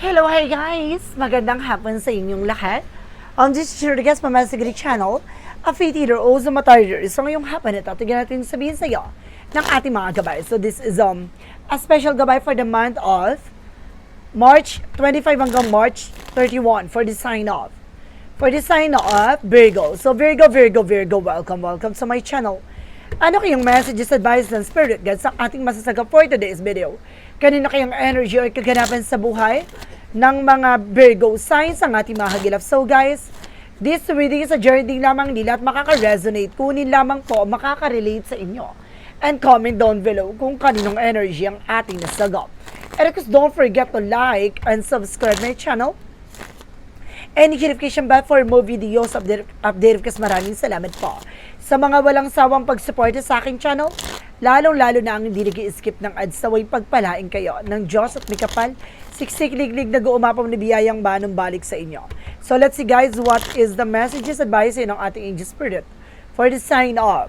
Hello, hi guys! Magandang hapon sa inyong lahat. On this is your guest Mama Sigrid Channel, a faith eater o Zamatarder. So ngayong hapon ito, tignan natin sabihin sa iyo ng ating mga gabay. So this is um a special gabay for the month of March 25 hanggang March 31 for the sign off. For the sign off, Virgo. So Virgo, Virgo, Virgo, welcome, welcome sa my channel. Ano kayong messages, advice, and spirit guides sa ating masasaga for today's video? Kanino kayang energy o kaganapan sa buhay ng mga Virgo signs ang ating mga hagilap? So guys, this reading is a journey lamang nila at makaka-resonate. Kunin lamang po, makaka-relate sa inyo. And comment down below kung kaninong energy ang ating nasagap. And of course, don't forget to like and subscribe my channel and notification bell for more videos update, update kasi maraming salamat po. Sa mga walang sawang pagsuporta sa aking channel, lalong-lalo na ang hindi nag-skip ng ads sa way pagpalain kayo ng Diyos at may kapal, siksik-liglig na guumapang na biyayang banong balik sa inyo. So let's see guys, what is the messages advice ng ating angel spirit for the sign of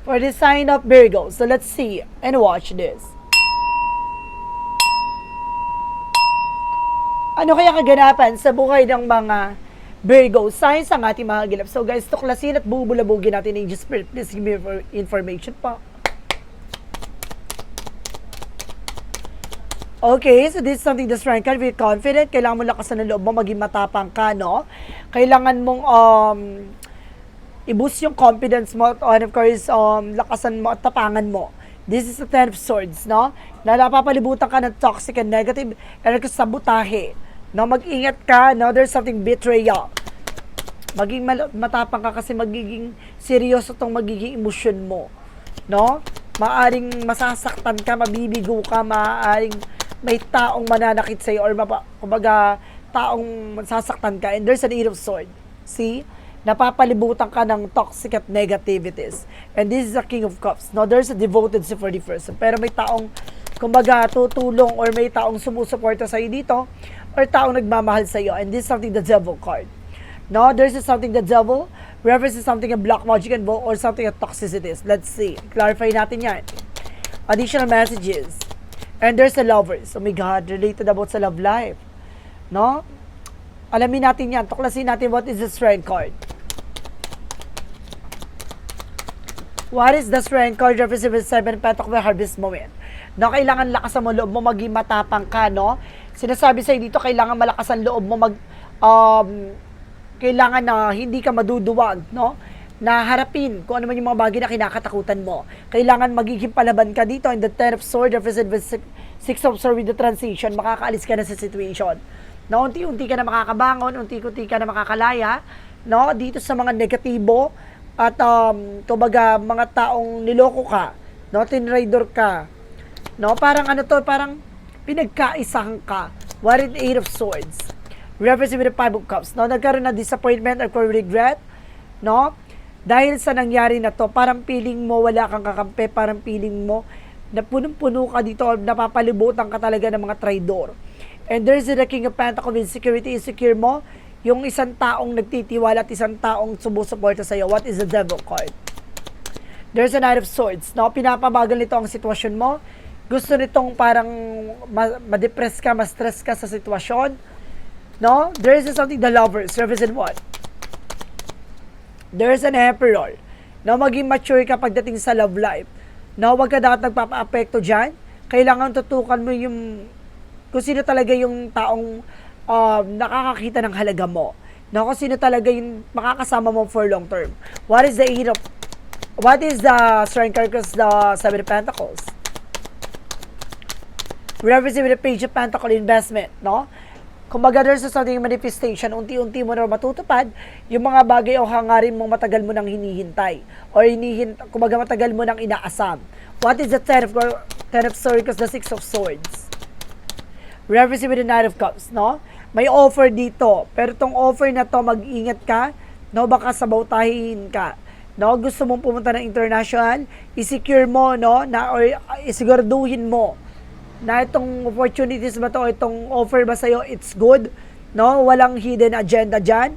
for the sign of Virgo. So let's see and watch this. Ano kaya kaganapan sa buhay ng mga Virgo signs ang ating mga gilap? So guys, tuklasin at bubulabugin natin ang Angel Spirit. Please give me for information pa. Okay, so this is something that's right. Can be confident. Kailangan mo lakasan ng loob mo, maging matapang ka, no? Kailangan mong um, i-boost yung confidence mo and of course, um, lakasan mo at tapangan mo. This is the Ten of Swords, no? Na napapalibutan ka ng toxic and negative and sabotahe. No, mag-ingat ka, no? There's something betrayal. Maging matapang ka kasi magiging seryoso tong magiging emosyon mo. No? Maaring masasaktan ka, mabibigo ka, maaring may taong mananakit sa'yo or mapa, kumbaga, taong sasaktan ka and there's an eight of sword. See? Napapalibutan ka ng toxic at negativities. And this is a king of cups. No, there's a devoted si 41st. Pero may taong, kumbaga, tutulong or may taong sumusuporta sa'yo dito or taong nagmamahal sa'yo. And this is something the devil card. No, there's something the devil references something a black magic involved or something a toxicities. Let's see. Clarify natin yan. Additional messages. And there's a lovers. Oh my God, related about sa love life. No? Alamin natin yan. Tuklasin natin what is the strength card. What is the strength card representing seven pentacle harvest moment? No, kailangan lakas mo loob mo maging matapang ka, no? Sinasabi sa dito kailangan malakas ang loob mo mag um, kailangan na hindi ka maduduwag, no? Na harapin kung ano man yung mga bagay na kinakatakutan mo. Kailangan magiging palaban ka dito in the Ten of Swords represent with six, six of Swords with the transition, makakaalis ka na sa situation. No, unti-unti ka na makakabangon, unti-unti ka na makakalaya, no? Dito sa mga negatibo at um, kumbaga mga taong niloko ka, no? Tinraidor ka, no? Parang ano to, parang pinagkaisahan ka. What is Eight of Swords? represent with the Five of Cups. No, nagkaroon ng disappointment or regret, no? Dahil sa nangyari na to, parang feeling mo wala kang kakampi, parang feeling mo na punong-puno ka dito, napapalibutan ka talaga ng mga traidor. And there's the King of Pentacles, insecurity, insecure mo, yung isang taong nagtitiwala at isang taong sumusuporta sa'yo. What is the Devil card? There's a Knight of Swords, no? Pinapabagal nito ang sitwasyon mo. Gusto nitong parang ma- ma-depress ka, ma-stress ka sa sitwasyon No? There is something the lovers represent what? There is an emperor. No, maging mature ka pagdating sa love life. No, wag ka dapat nagpapa-apekto dyan. Kailangan tutukan mo yung kung sino talaga yung taong um, nakakakita ng halaga mo. No, kung sino talaga yung makakasama mo for long term. What is the eight of What is the strength card because the seven of pentacles? Represent with the page of pentacle investment, no? Kumbaga there's a something manifestation, unti-unti mo na matutupad yung mga bagay o hangarin mong matagal mo nang hinihintay. Or hinihint, kumbaga matagal mo nang inaasam. What is the Ten of, ten of Swords? The Six of Swords. Represent with the Knight of Cups, no? May offer dito. Pero tong offer na to, mag-ingat ka, no? Baka sabaw-tahin ka. No, gusto mong pumunta ng international, i-secure mo, no, na or uh, isiguraduhin mo na itong opportunities ba to, itong offer ba sa'yo, it's good, no? Walang hidden agenda dyan.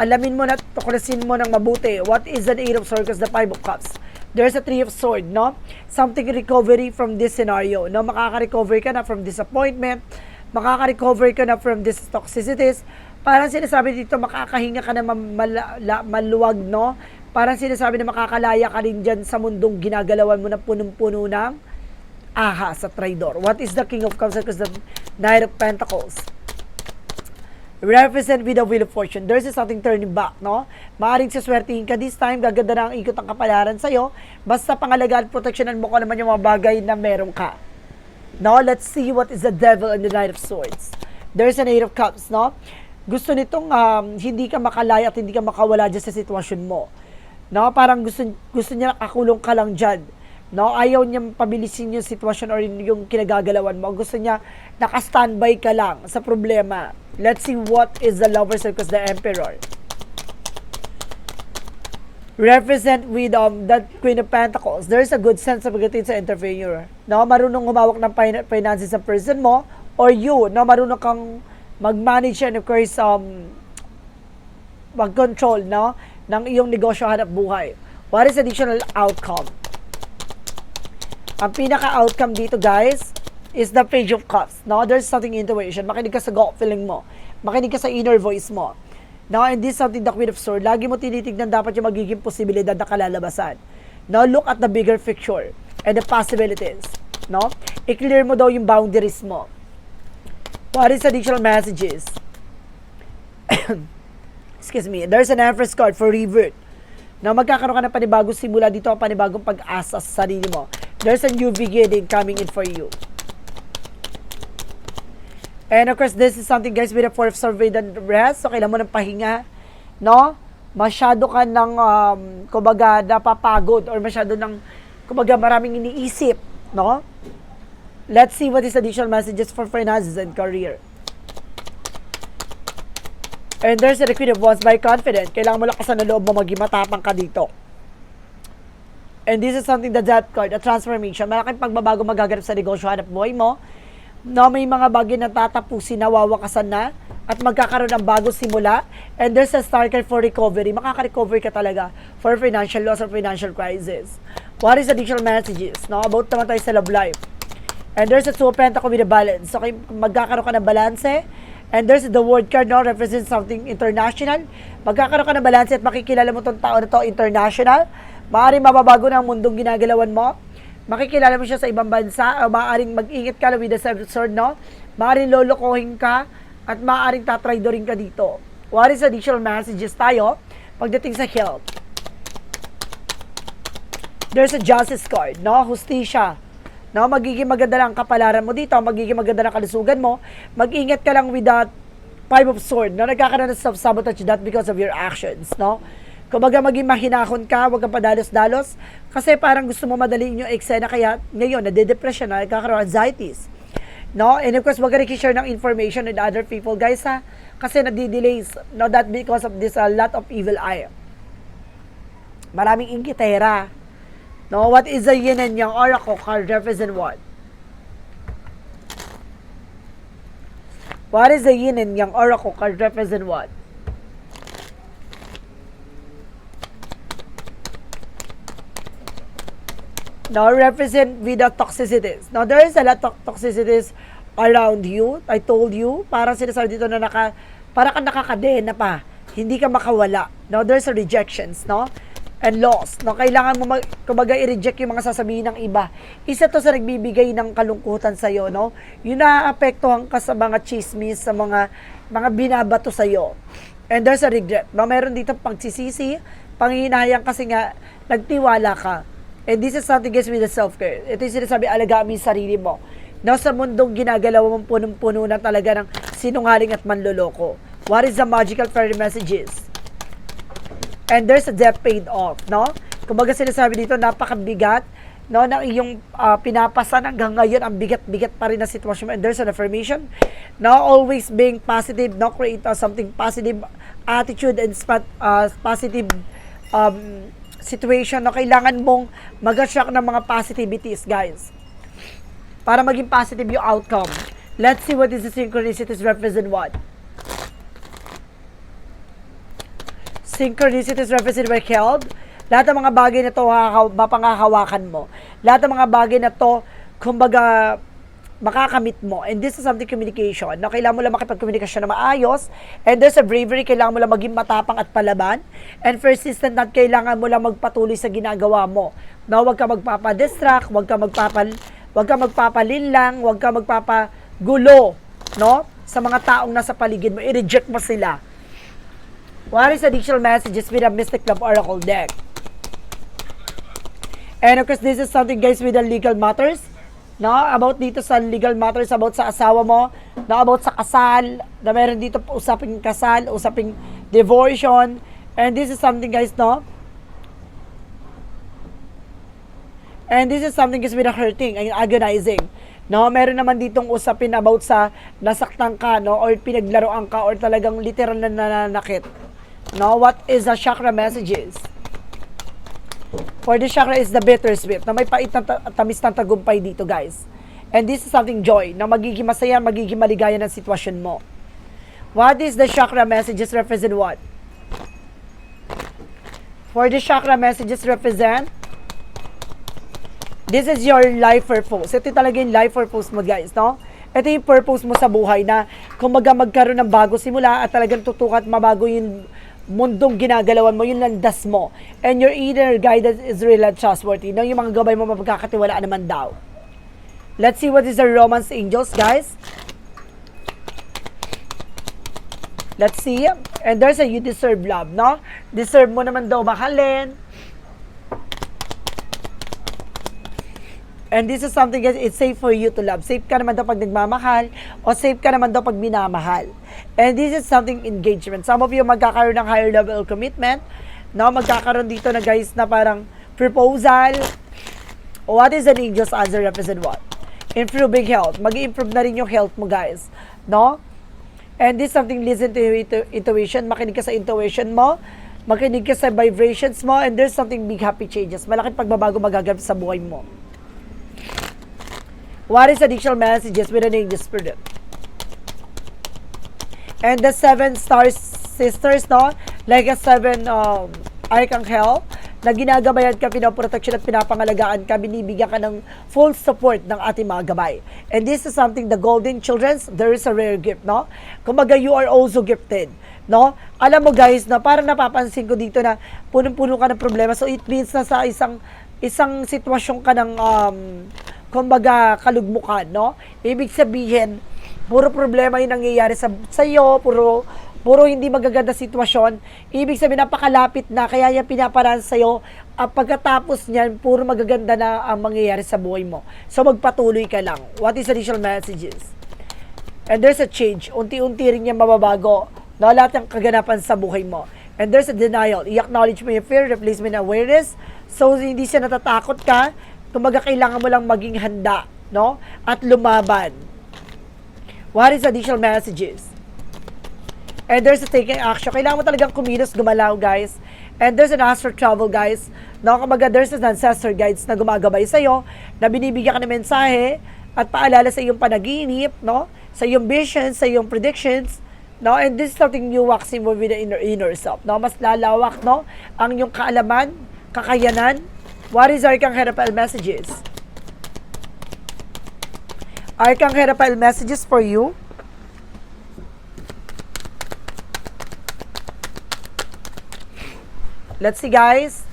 Alamin mo na, tuklasin mo ng mabuti. What is the Eight of? Because the Five of Cups. There's a Three of Swords, no? Something recovery from this scenario, no? Makaka-recover ka na from disappointment, makaka-recover ka na from these toxicities. Parang sinasabi dito, makakahinga ka na maluwag, no? Parang sinasabi na makakalaya ka rin dyan sa mundong ginagalawan mo na punong-puno ng aha sa traidor. What is the King of Cups? Because the Knight of Pentacles represent with the Wheel of Fortune. There's something turning back, no? Maaring saswertihin ka this time, gaganda na ang ikot ng kapalaran sa'yo. Basta pangalagaan, proteksyonan mo ko naman yung mga bagay na meron ka. No, let's see what is the devil and the knight of swords. There's an eight of cups, no? Gusto nitong um, hindi ka makalaya at hindi ka makawala dyan sa sitwasyon mo. No, parang gusto, gusto niya nakakulong ka lang dyan. No, ayaw niya pabilisin yung sitwasyon or yung kinagagalawan mo. Gusto niya naka-standby ka lang sa problema. Let's see what is the lover circus, the emperor represent with um, that Queen of Pentacles, there's a good sense of pagdating sa entrepreneur. No, marunong humawak ng fin- finances sa person mo or you, no, marunong kang mag-manage and of course um mag-control, no, ng iyong negosyo hanap buhay. What is additional outcome? Ang pinaka-outcome dito, guys, is the page of cups. No, there's something intuition. Makinig ka sa gut feeling mo. Makinig ka sa inner voice mo. Now, and this is something the Queen of Swords, lagi mo tinitignan dapat yung magiging posibilidad na kalalabasan. Now, look at the bigger picture and the possibilities. No? I-clear mo daw yung boundaries mo. What is additional messages? Excuse me. There's an Empress card for revert. Na magkakaroon ka ng panibagong simula dito, panibagong pag-asa sa sarili mo. There's a new beginning coming in for you. And of course, this is something guys with a fourth survey and rest. So, kailangan mo ng pahinga. No? Masyado ka ng, um, kumbaga, napapagod or masyado ng, kumbaga, maraming iniisip. No? Let's see what is additional messages for finances and career. And there's a Queen of Wands by confident. Kailangan mo lakasan ng loob mo, maging matapang ka dito. And this is something that that card, a transformation. Malaking pagbabago magaganap sa negosyo, hanap buhay mo. No, may mga bagay na tatapusin na wawakasan na at magkakaroon ng bagong simula. And there's a star card for recovery. Makaka-recover ka talaga for financial loss or financial crisis. What is additional messages? No, about naman tayo sa love life. And there's a two pentacle with a balance. So, magkakaroon ka ng balanse. And there's the word card, no, represents something international. Magkakaroon ka ng balanse at makikilala mo tong tao na to international. Maaaring mababago na ang mundong ginagalawan mo. Makikilala mo siya sa ibang bansa. O maaaring mag-ingat ka with the sword, no? Maaaring lolokohin ka at maaaring tatraidorin ka dito. What is additional messages tayo pagdating sa health? There's a justice card, no? Hustisya. No, magiging maganda lang ang kapalaran mo dito, magiging maganda lang kalusugan mo. Mag-ingat ka lang with that five of sword, no? Nagkakaroon ng self-sabotage that because of your actions, no? Kumbaga maging mahinahon ka, huwag kang padalos-dalos. Kasi parang gusto mo madaliin yung eksena, kaya ngayon, nade-depression na, nagkakaroon anxieties. No? And of course, wag ka share ng information with other people, guys, ha? Kasi nadi-delays. No, that because of this, a lot of evil eye. Maraming ingitera. No, what is the yin and yang oracle card represent what? What is the yin and yang oracle card represent what? Now represent with the toxicities. Now there is a lot of toxicities around you. I told you, parang sinasabi dito na naka, para ka nakakadena pa. Hindi ka makawala. Now there's a rejections, no? and loss. No, kailangan mo mag, kumbaga i-reject yung mga sasabihin ng iba. Isa to sa nagbibigay ng kalungkutan sa iyo, no? Yung naaapektuhan ka sa mga chismis, sa mga mga binabato sa iyo. And there's a regret. No, meron dito pagsisisi, panghihinayang kasi nga nagtiwala ka. And this is something guys with the self-care. Ito yung sinasabi, alagaan yung sarili mo. No, sa mundong ginagalaw mong punong-puno na talaga ng sinungaling at manloloko. What is the magical fairy messages? and there's a debt paid off, no? Kumbaga sinasabi dito, napakabigat, no, na iyong uh, pinapasan hanggang ngayon, ang bigat-bigat pa rin na sitwasyon mo. And there's an affirmation, no, always being positive, no, create uh, something positive attitude and spat, uh, positive um, situation, no, kailangan mong mag-attract ng mga positivities, guys. Para maging positive yung outcome. Let's see what is the synchronicities represent what. synchronicities represented by Keld. Lahat ng mga bagay na to mapangahawakan mo. Lahat ng mga bagay na to, kumbaga, makakamit mo. And this is something communication. No, kailangan mo lang makipagkomunikasyon na maayos. And there's a bravery, kailangan mo lang maging matapang at palaban. And persistent at kailangan mo lang magpatuloy sa ginagawa mo. No, huwag ka magpapadistract, huwag ka magpapal huwag ka magpapalinlang, huwag ka magpapagulo, no? Sa mga taong nasa paligid mo, i-reject mo sila. What is additional messages with a Mystic Love Oracle deck? And of course, this is something guys with the legal matters. No, about dito sa legal matters, about sa asawa mo, no, about sa kasal, na meron dito usaping kasal, usaping divortion. And this is something guys, no? And this is something guys with a hurting and agonizing. No, meron naman ditong usapin about sa nasaktan ka, no, or pinaglaruan ka, or talagang literal na nananakit. No, what is the chakra messages? For the chakra is the bittersweet, na may pait na ta- tamis ng tagumpay dito, guys. And this is something joy, na magiging masaya, magiging maligaya ng sitwasyon mo. What is the chakra messages represent what? For the chakra messages represent This is your life purpose. Ito talaga yung life purpose mo, guys, no? Ito yung purpose mo sa buhay na kumaga magkaroon ng bago simula at talagang tutukat mabago yung mundong ginagalawan mo, yung landas mo. And your inner guidance is real and trustworthy. No? Yung mga gabay mo mapagkakatiwalaan naman daw. Let's see what is the romance angels, guys. Let's see. And there's a you deserve love, no? Deserve mo naman daw mahalin. And this is something guys, it's safe for you to love. Safe ka naman daw pag nagmamahal o safe ka naman daw pag minamahal. And this is something engagement. Some of you magkakaroon ng higher level commitment. No, magkakaroon dito na guys na parang proposal. What is an angel's answer represent what? Improving health. Mag-improve na rin yung health mo guys. No? And this is something listen to your intu- intuition. Makinig ka sa intuition mo. Makinig ka sa vibrations mo. And there's something big happy changes. Malaking pagbabago magaganap sa buhay mo. What is additional messages with an angel spirit? And the seven stars sisters, no? Like a seven um, archangel na ginagabayan ka, pinoprotection at pinapangalagaan ka, binibigyan ka ng full support ng ating mga gabay. And this is something, the golden children's, there is a rare gift, no? Kumbaga, you are also gifted, no? Alam mo guys, na parang napapansin ko dito na punong-puno ka ng problema. So, it means na sa isang isang sitwasyon ka ng um, kumbaga kalugmukan, no? Ibig sabihin, puro problema yung nangyayari sa sa'yo, puro puro hindi magaganda sitwasyon. Ibig sabihin, napakalapit na, kaya yan pinaparaan sa'yo. At pagkatapos niyan, puro magaganda na ang mangyayari sa buhay mo. So, magpatuloy ka lang. What is additional messages? And there's a change. Unti-unti rin yan mababago. No, lahat ng kaganapan sa buhay mo. And there's a denial. I-acknowledge mo yung fear, replacement awareness. So, hindi siya natatakot ka. Kumbaga, kailangan mo lang maging handa, no? At lumaban. What is additional messages? And there's a taking action. Kailangan mo talagang kumilos, gumalaw, guys. And there's an astral travel, guys. No, kumbaga, there's an ancestor guides na gumagabay sa'yo, na binibigyan ka ng mensahe at paalala sa iyong panaginip, no? Sa iyong visions, sa iyong predictions, no? And this is something new waxing with the inner, inner self, no? Mas lalawak, no? Ang iyong kaalaman, kakayanan. What is Arcang Raphael messages? Arcang Raphael messages for you. Let's see, guys.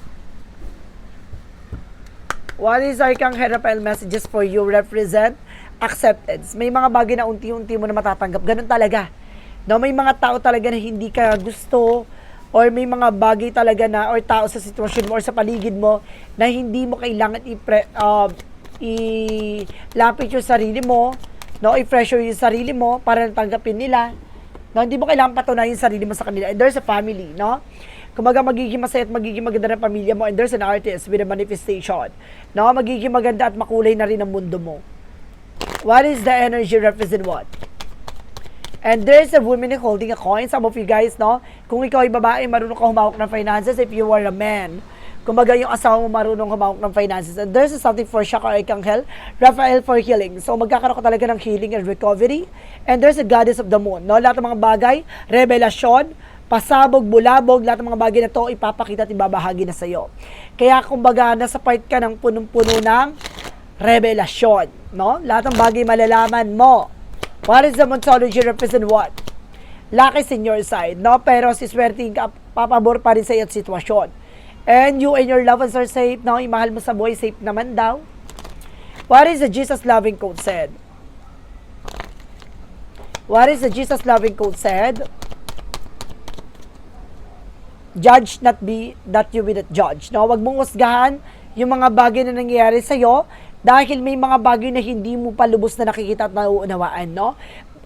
What is Arcang Raphael messages for you represent acceptance. May mga bagay na unti-unti mo na matatanggap. Ganun talaga. No, may mga tao talaga na hindi ka gusto or may mga bagay talaga na or tao sa sitwasyon mo or sa paligid mo na hindi mo kailangan i-pre, uh, i-lapit yung sarili mo, no, i-pressure yung sarili mo para tanggapin nila. No, hindi mo kailangan patunayan yung sarili mo sa kanila. And there's a family, no? Kumaga magiging masaya at magiging maganda ng pamilya mo and there's an artist with a manifestation. No, magiging maganda at makulay na rin ang mundo mo. What is the energy represent what? And there's a woman holding a coin. Some of you guys, no? Kung ikaw ay babae, marunong ka humawak ng finances. If you are a man, kumbaga yung asawa mo marunong humawak ng finances. And there's something for Shaka Arcangel, Raphael for healing. So magkakaroon ka talaga ng healing and recovery. And there's a goddess of the moon, no? Lahat ng mga bagay, revelasyon, pasabog, bulabog, lahat ng mga bagay na to ipapakita at ibabahagi na sa'yo. Kaya kumbaga, nasa part ka ng punong-puno ng revelasyon, no? Lahat ng bagay malalaman mo. What is the Montology represent what? Lucky in your side, no? Pero si swerte ka, papabor pa rin sa iyong sitwasyon. And you and your loved ones are safe, no? Imahal mo sa buhay, safe naman daw. What is the Jesus loving quote said? What is the Jesus loving quote said? Judge not be that you be not judge. No, wag mong husgahan yung mga bagay na nangyayari sa iyo dahil may mga bagay na hindi mo pa lubos na nakikita at nauunawaan, no?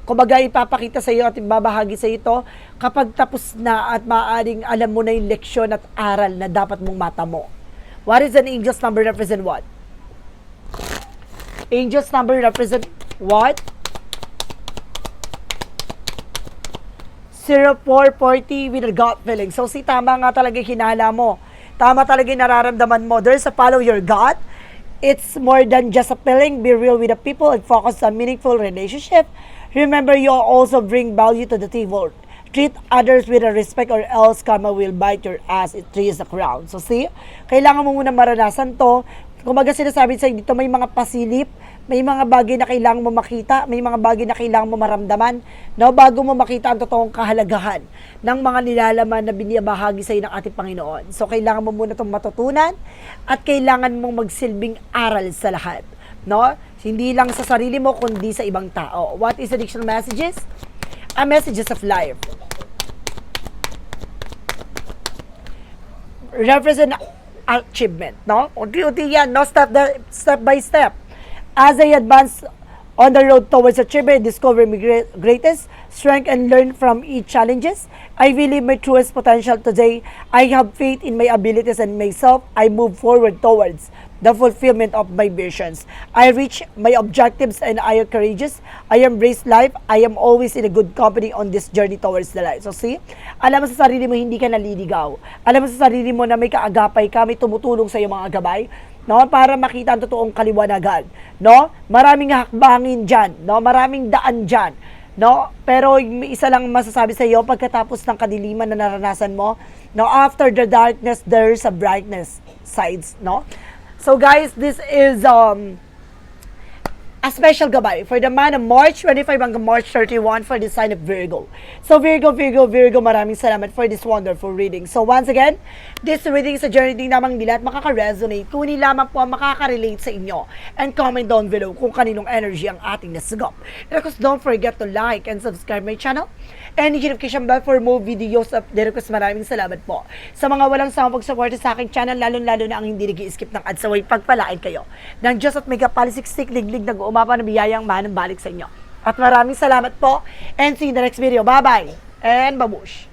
Kumbaga ipapakita sa iyo at ibabahagi sa ito kapag tapos na at maaaring alam mo na yung leksyon at aral na dapat mong matamo. What is an angel's number represent what? Angel's number represent what? 0440 with a gut feeling. So, si tama nga talaga hinala mo. Tama talaga yung nararamdaman mo. There's a follow your gut. It's more than just a feeling. Be real with the people and focus on meaningful relationship. Remember, you also bring value to the table. Treat others with a respect or else karma will bite your ass. It is the crown. So, see? Kailangan mo muna maranasan to. Kumaga sinasabi sa dito, may mga pasilip, may mga bagay na kailangan mo makita, may mga bagay na kailangan mo maramdaman, no, bago mo makita ang totoong kahalagahan ng mga nilalaman na binibahagi sa iyo ng ating Panginoon. So, kailangan mo muna itong matutunan at kailangan mong magsilbing aral sa lahat. No? Hindi lang sa sarili mo, kundi sa ibang tao. What is addiction messages? A messages of life. represent achievement, no? Unti-unti yan, no? Step, step by step. As I advance on the road towards achievement, discover my great, greatest strength and learn from each challenges. I believe my truest potential today. I have faith in my abilities and myself. I move forward towards the fulfillment of my visions. I reach my objectives and I am courageous. I embrace life. I am always in a good company on this journey towards the light. So see, alam mo sa sarili mo hindi ka naliligaw. Alam mo sa sarili mo na may kaagapay ka, may tumutulong sa iyo mga gabay, no? Para makita ang totoong kaliwanagan, no? Maraming hakbangin diyan, no? Maraming daan diyan. No? Pero isa lang masasabi sa iyo pagkatapos ng kadiliman na naranasan mo, no? After the darkness, there's a brightness sides, no? So guys, this is um a special gabay for the month of March 25 hanggang March 31 for the sign of Virgo. So Virgo, Virgo, Virgo, maraming salamat for this wonderful reading. So once again, this reading is a journey din namang nila at makaka-resonate. Kunin lamang po ang makaka-relate sa inyo. And comment down below kung kaninong energy ang ating nasagap. And of course, don't forget to like and subscribe my channel. And hit notification bell for more videos. Of course, maraming salamat po. Sa mga walang sawang pagsuporta sa aking channel, lalo-lalo na ang hindi nag-skip ng ads, away pagpalain kayo. Ng Diyos at may kapalisiksik, liglig, nag-uumapa na biyayang manang balik sa inyo. At maraming salamat po. And see you in the next video. Bye-bye. And babush.